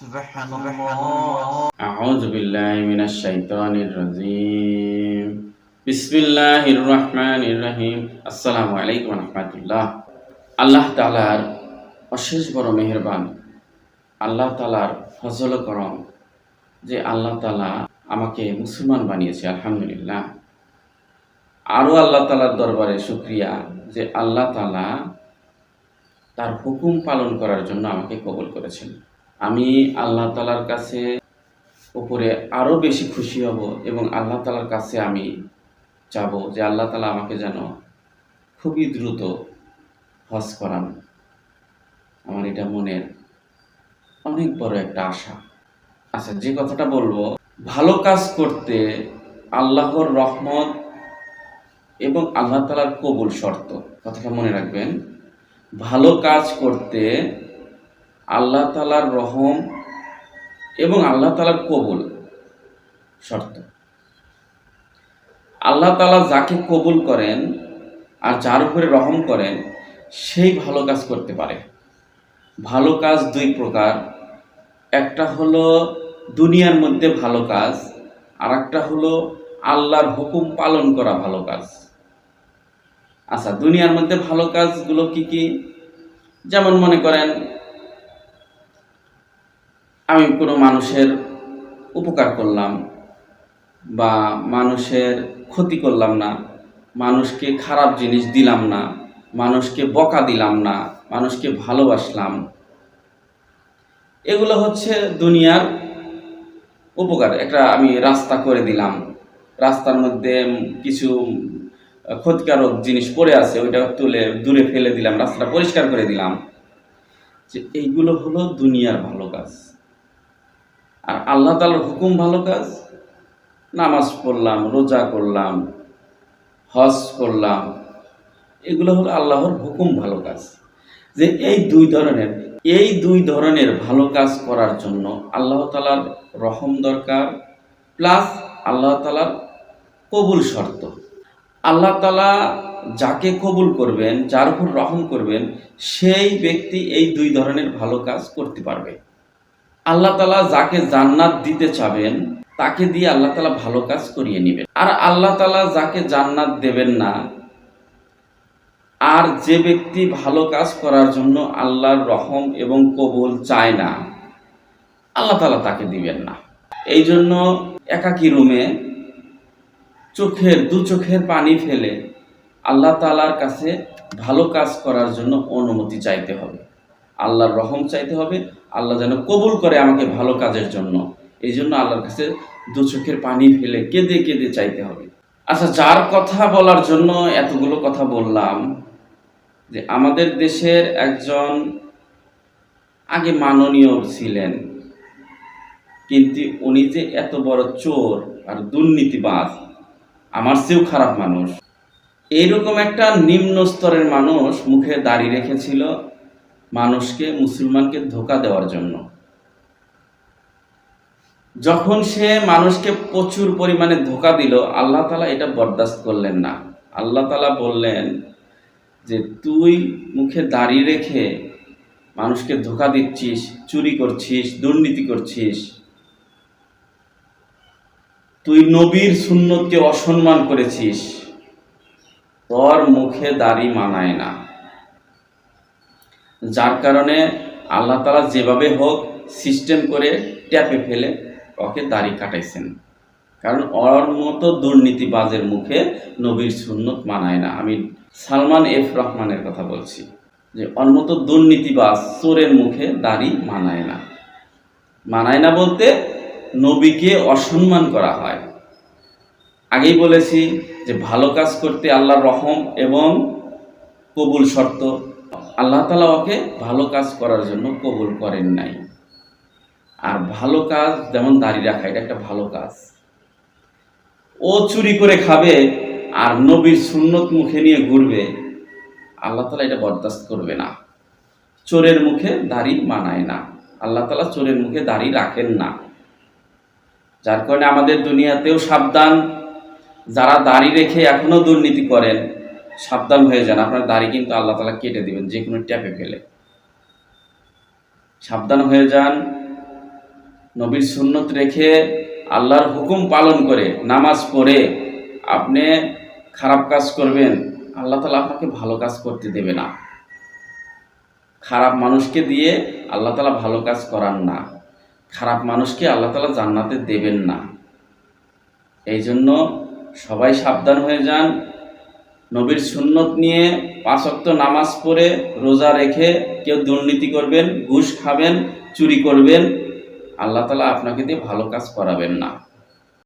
سبحان الله أعوذ بالله من الشيطان الرجيم بسم الله الرحمن الرحيم السلام عليكم ورحمة الله আল্লাহ তালার অশেষ বড় মেহেরবান আল্লাহ তালার ফজল করম যে আল্লাহ তালা আমাকে মুসলমান বানিয়েছে আলহামদুলিল্লাহ আরও আল্লাহ তালার দরবারে শুক্রিয়া যে আল্লাহ তালা তার হুকুম পালন করার জন্য আমাকে কবুল করেছেন আমি আল্লাহ তালার কাছে উপরে আরও বেশি খুশি হব এবং আল্লাহ তালার কাছে আমি যাব যে আল্লাহ তালা আমাকে যেন খুবই দ্রুত হজ করান। আমার এটা মনের অনেক বড় একটা আশা। আচ্ছা যে কথাটা বলব, ভালো কাজ করতে আল্লাহর রহমত এবং আল্লাহ তালার কবুল শর্ত। কথাটা মনে রাখবেন। ভালো কাজ করতে আল্লাহ তালার রহম এবং আল্লাহ তালার কবুল শর্ত। আল্লাহ তালা যাকে কবুল করেন আর যার উপরে রহম করেন, সেই ভালো কাজ করতে পারে। ভালো কাজ দুই প্রকার। একটা হলো দুনিয়ার মধ্যে ভালো কাজ আর একটা হলো আল্লাহর হুকুম পালন করা ভালো কাজ। আচ্ছা দুনিয়ার মধ্যে ভালো কাজগুলো কি কি? যেমন মনে করেন আমি কোনো মানুষের উপকার করলাম বা মানুষের ক্ষতি করলাম না, মানুষকে খারাপ জিনিস দিলাম না, মানুষকে বকা দিলাম না, মানুষকে ভালোবাসলাম, এগুলো হচ্ছে দুনিয়ার উপকার। একটা আমি রাস্তা করে দিলাম। রাস্তার মধ্যে কিছু ক্ষতিকারক জিনিস পড়ে আছে, ওইটা তুলে দূরে ফেলে দিলাম, রাস্তাটা পরিষ্কার করে দিলাম। যে এইগুলো হলো দুনিয়ার ভালো কাজ। আর আল্লাহ তালার হুকুম ভালো কাজ? নামাজ পড়লাম, রোজা করলাম, হজ করলাম। এগুলো হলো আল্লাহর হুকুম ভালো কাজ। যে এই দুই ধরনের, এই দুই ধরনের ভালো কাজ করার জন্য আল্লাহ তালার রহম দরকার, প্লাস আল্লাহ তালার কবুল শর্ত। আল্লাহ তালা যাকে কবুল করবেন, যার উপর রহম করবেন, সেই ব্যক্তি এই দুই ধরনের ভালো কাজ করতে পারবে। আল্লাহ তালা যাকে জান্নাত দিতে চাবেন, তাকে দিয়ে আল্লাহ তালা ভালো কাজ করিয়ে নেবেন। আর আল্লাহ তালা যাকে জান্নাত দেবেন না, আর যে ব্যক্তি ভালো কাজ করার জন্য আল্লাহর রহম এবং কবুল চায় না, আল্লাহ তালা তাকে দিবেন না। এই জন্য একাকী রুমে চোখের, দু চোখের পানি ফেলে আল্লাহ তালার কাছে ভালো কাজ করার জন্য অনুমতি চাইতে হবে। আল্লাহর রহম চাইতে হবে, আল্লাহ যেন কবুল করে আমাকে ভালো কাজের জন্য। এই জন্য আল্লাহর কাছে দু চোখের পানি ফেলে কেঁদে কেঁদে চাইতে হবে। আচ্ছা যার কথা বলার জন্য এতগুলো কথা বললাম, যে আমাদের দেশের একজন আগে মাননীয় ছিলেন, কিন্তু উনি যে এত বড় চোর আর দুর্নীতিবাজ, আমার চেয়েও খারাপ মানুষ। এইরকম একটা নিম্ন স্তরের মানুষ মুখে দাড়ি রেখেছিল মানুষকে, মুসলমানকে ধোকা দেওয়ার জন্য। যখন সে মানুষকে প্রচুর পরিমাণে ধোকা দিল, আল্লাহ তালা এটা বরদাস্ত করলেন না। আল্লাহ তালা বললেন যে, তুই মুখে দাড়ি রেখে মানুষকে ধোকা দিচ্ছিস, চুরি করছিস, দুর্নীতি করছিস। তুই নবীর সুন্নতকে অসম্মান করেছিস। তোর মুখে দাড়ি মানায় না। যার কারণে আল্লাহ তালা যেভাবে হোক সিস্টেম করে ট্যাপে ফেলে ওকে দাড়ি কাটাইছেন। কারণ ওর মতো দুর্নীতিবাজের মুখে নবীর সুন্নত মানায় না। আমি সালমান এফ রহমানের কথা বলছি যে ওর মতো দুর্নীতিবাজ চোরের মুখে দাড়ি মানায় না। মানায় না বলতে নবীকে অসম্মান করা হয়। আগেই বলেছি যে ভালো কাজ করতে আল্লাহর রহম এবং কবুল শর্ত আল্লাহ তালা ওকে ভালো কাজ করার জন্য কবুল করেন নাই। আর ভালো কাজ যেমন দাঁড়িয়ে রাখা, এটা একটা ভালো কাজ। ও চুরি করে খাবে আর নবীর সুন্নত মুখে নিয়ে ঘুরবে, আল্লাহ তালা এটা বরদাস্ত করবে না। চোরের মুখে দাড়ি মানায় না। আল্লাহ তালা চোরের মুখে দাড়ি রাখেন না। যার কারণে আমাদের দুনিয়াতেও সাবধান। যারা দাড়ি রেখে এখনও দুর্নীতি করেন সাবধান হয়ে যান, আপনার দাড়ি কিন্তু আল্লাহ তালা কেটে দিবেন যে কোনো ট্যাপে ফেলে। সাবধান হয়ে যান, নবীর সুন্নত রেখে আল্লাহর হুকুম পালন করে, নামাজ পড়ে, আপনি খারাপ কাজ করবেন, আল্লাহ তালা আপনাকে ভালো কাজ করতে দেবে না। খারাপ মানুষকে দিয়ে আল্লাহ তালা ভালো কাজ করান না। খারাপ মানুষকে আল্লাহ তালা জান্নাতে দেবেন না। এই জন্য সবাই সাবধান হয়ে যান নবীর সুন্নত নিয়ে পাঁচক্ত নামাজ পড়ে রোজা রেখে কেউ দুর্নীতি করবেন, ঘুষ খাবেন, চুরি করবেন, আল্লাহ তালা আপনাকে দিয়ে ভালো কাজ করাবেন না।